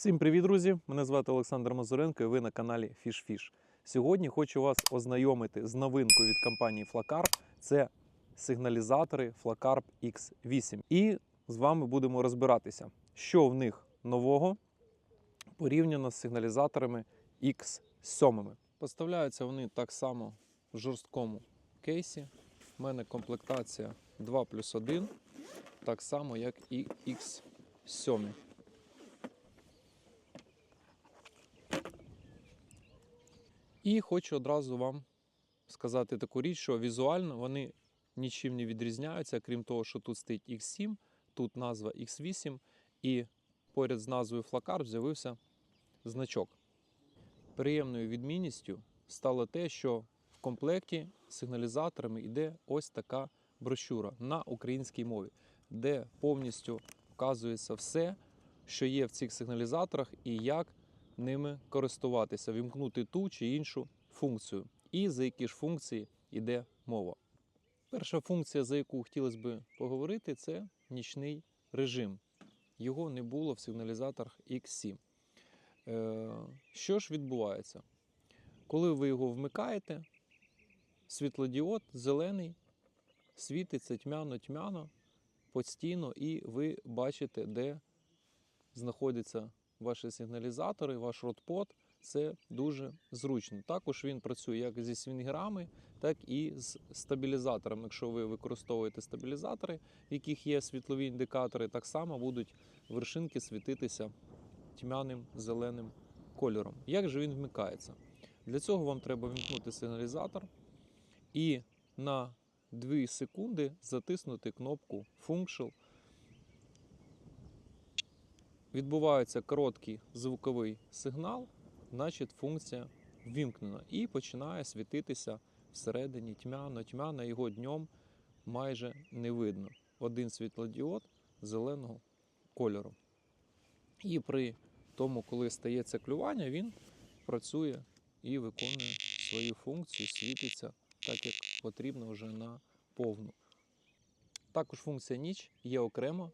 Всім привіт, друзі! Мене звати Олександр Мазуренко і ви на каналі FishFish. Сьогодні хочу вас ознайомити з новинкою від компанії Флакар. Це сигналізатори Флакарп X8. І з вами будемо розбиратися, що в них нового порівняно з сигналізаторами X7. Поставляються вони так само в жорсткому кейсі. У мене комплектація 2 плюс 1, так само, як і X7. І хочу одразу вам сказати таку річ, що візуально вони нічим не відрізняються, крім того, що тут стоїть X7, тут назва X8, і поряд з назвою Флакар з'явився значок. Приємною відмінністю стало те, що в комплекті з сигналізаторами йде ось така брошура на українській мові, де повністю вказується все, що є в цих сигналізаторах і як ними користуватися, вімкнути ту чи іншу функцію, і за які ж функції йде мова. Перша функція, за яку хотілося б поговорити, це нічний режим. Його не було в сигналізаторах X7. Е, Що ж відбувається? Коли ви його вмикаєте, світлодіод зелений світиться тьмяно-тьмяно постійно, і ви бачите, де знаходяться ваші сигналізатори, ваш ротпот. Це дуже зручно. Також він працює як зі свінгерами, так і з стабілізаторами. Якщо ви використовуєте стабілізатори, в яких є світлові індикатори, так само будуть вершинки світитися тьмяним зеленим кольором. Як же він вмикається? Для цього вам треба вімкнути сигналізатор і на 2 секунди затиснути кнопку Functional відбувається короткий звуковий сигнал, значить функція ввімкнена і починає світитися всередині тьмяно, тьмяно, його днем майже не видно. Один світлодіод зеленого кольору. І при тому, коли стається клювання, він працює і виконує свою функцію, світиться так, як потрібно вже на повну. Також функція ніч є окремо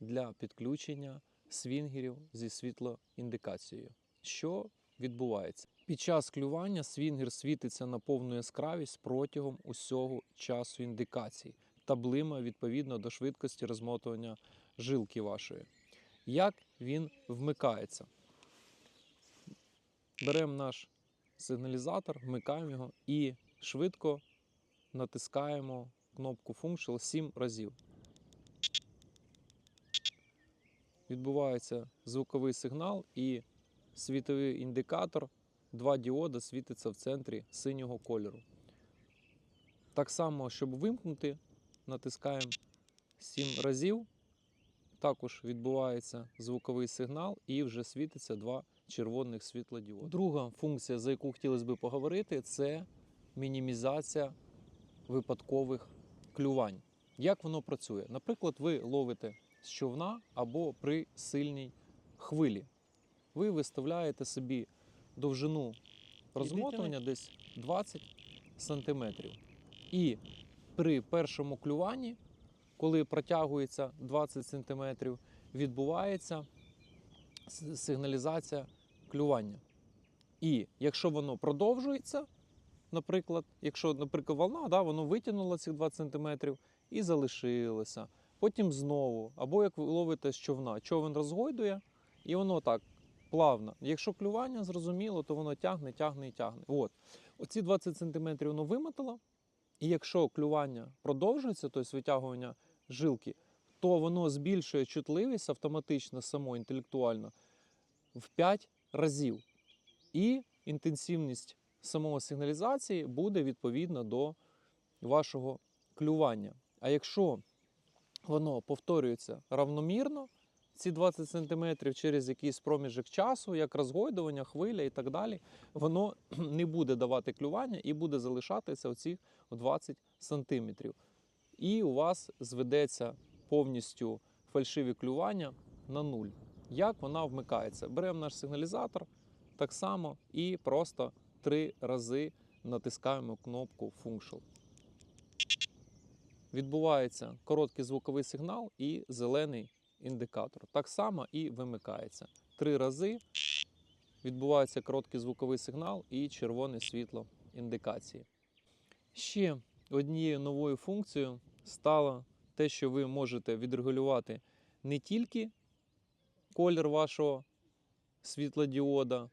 для підключення свінгерів зі світлоіндикацією. Що відбувається? Під час клювання свінгер світиться на повну яскравість протягом усього часу індикації та блима відповідно до швидкості розмотування жилки вашої. Як він вмикається? Беремо наш сигналізатор, вмикаємо його і швидко натискаємо кнопку Functional 7 разів. Відбувається звуковий сигнал і світовий індикатор, два діода світиться в центрі синього кольору. Так само, щоб вимкнути, натискаємо 7 разів. Також відбувається звуковий сигнал і вже світиться два червоних світлодіоди. Друга функція, за яку хотілося б поговорити, це мінімізація випадкових клювань. Як воно працює? Наприклад, ви ловите з човна або при сильній хвилі. Ви виставляєте собі довжину розмотування десь 20 см. І при першому клюванні, коли протягується 20 см, відбувається сигналізація клювання. І якщо воно продовжується, наприклад, якщо, наприклад, волна, да, воно витягнуло цих 20 см і залишилося потім знову. Або як ви ловите з човна, човен розгойдує, і воно так плавно. Якщо клювання зрозуміло, то воно тягне, тягне і тягне. От. Оці 20 см воно вимотало, і якщо клювання продовжується, тобто витягування жилки, то воно збільшує чутливість автоматично, само інтелектуально в 5 разів. І інтенсивність самого сигналізації буде відповідна до вашого клювання. А якщо воно повторюється равномірно, ці 20 см через якийсь проміжок часу, як розгойдування, хвиля і так далі, воно не буде давати клювання і буде залишатися оці 20 см. І у вас зведеться повністю фальшиві клювання на нуль. Як вона вмикається? Беремо наш сигналізатор так само і просто три рази натискаємо кнопку Functional відбувається короткий звуковий сигнал і зелений індикатор. Так само і вимикається. Три рази відбувається короткий звуковий сигнал і червоне світло індикації. Ще однією новою функцією стало те, що ви можете відрегулювати не тільки колір вашого світлодіода,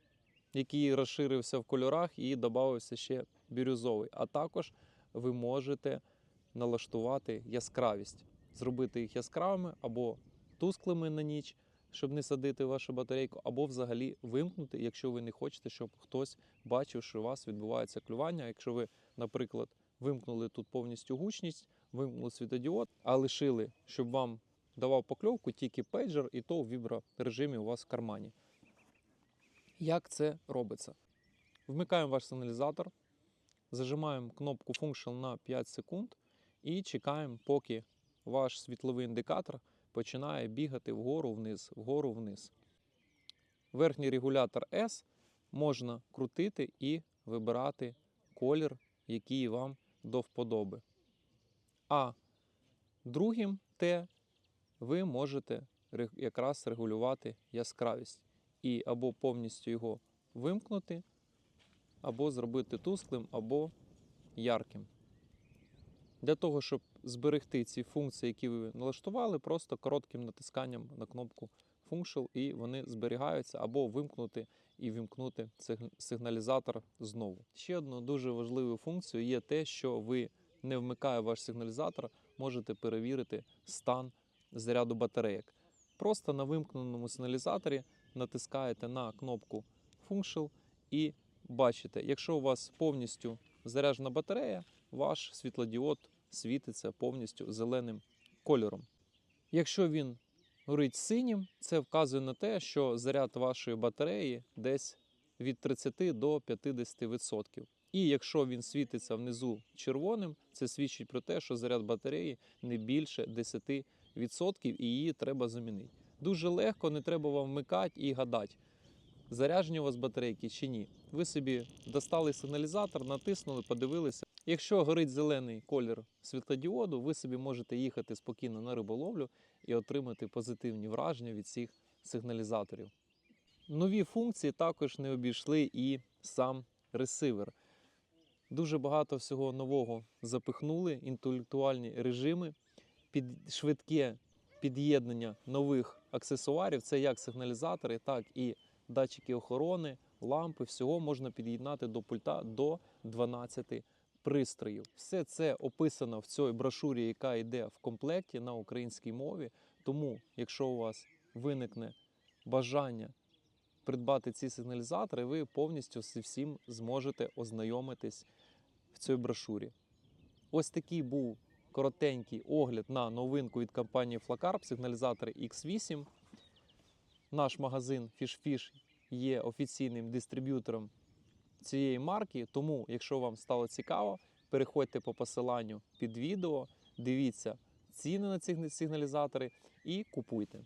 який розширився в кольорах і додався ще бірюзовий, а також ви можете налаштувати яскравість, зробити їх яскравими або тусклими на ніч, щоб не садити вашу батарейку, або взагалі вимкнути, якщо ви не хочете, щоб хтось бачив, що у вас відбувається клювання. Якщо ви, наприклад, вимкнули тут повністю гучність, вимкнули світодіод, а лишили, щоб вам давав покльовку тільки пейджер, і то в віброрежимі у вас в кармані. Як це робиться? Вмикаємо ваш сигналізатор, зажимаємо кнопку Function на 5 секунд і чекаємо, поки ваш світловий індикатор починає бігати вгору вниз, вгору вниз. Верхній регулятор S можна крутити і вибирати колір, який вам до вподоби. А другим T ви можете якраз регулювати яскравість і або повністю його вимкнути, або зробити тусклим, або ярким. Для того, щоб зберегти ці функції, які ви налаштували, просто коротким натисканням на кнопку Function, і вони зберігаються, або вимкнути і вімкнути сиг- сигналізатор знову. Ще одну дуже важливою функцією є те, що ви, не вмикає ваш сигналізатор, можете перевірити стан заряду батарейок. Просто на вимкненому сигналізаторі натискаєте на кнопку Function і бачите, якщо у вас повністю заряджена батарея, ваш світлодіод світиться повністю зеленим кольором. Якщо він горить синім, це вказує на те, що заряд вашої батареї десь від 30 до 50%. І якщо він світиться внизу червоним, це свідчить про те, що заряд батареї не більше 10% і її треба замінити. Дуже легко, не треба вам вмикати і гадати, заряджені у вас батарейки чи ні. Ви собі достали сигналізатор, натиснули, подивилися. Якщо горить зелений колір світлодіоду, ви собі можете їхати спокійно на риболовлю і отримати позитивні враження від цих сигналізаторів. Нові функції також не обійшли і сам ресивер. Дуже багато всього нового запихнули, інтелектуальні режими, під швидке під'єднання нових аксесуарів. Це як сигналізатори, так і датчики охорони, лампи. Всього можна під'єднати до пульта до 12 пристроїв. Все це описано в цій брошурі, яка йде в комплекті на українській мові. Тому, якщо у вас виникне бажання придбати ці сигналізатори, ви повністю зі всім зможете ознайомитись в цій брошурі. Ось такий був коротенький огляд на новинку від компанії Flacarp, сигналізатори X8. Наш магазин FishFish є офіційним дистриб'ютором цієї марки. Тому, якщо вам стало цікаво, переходьте по посиланню під відео, дивіться ціни на ці сигналізатори і купуйте.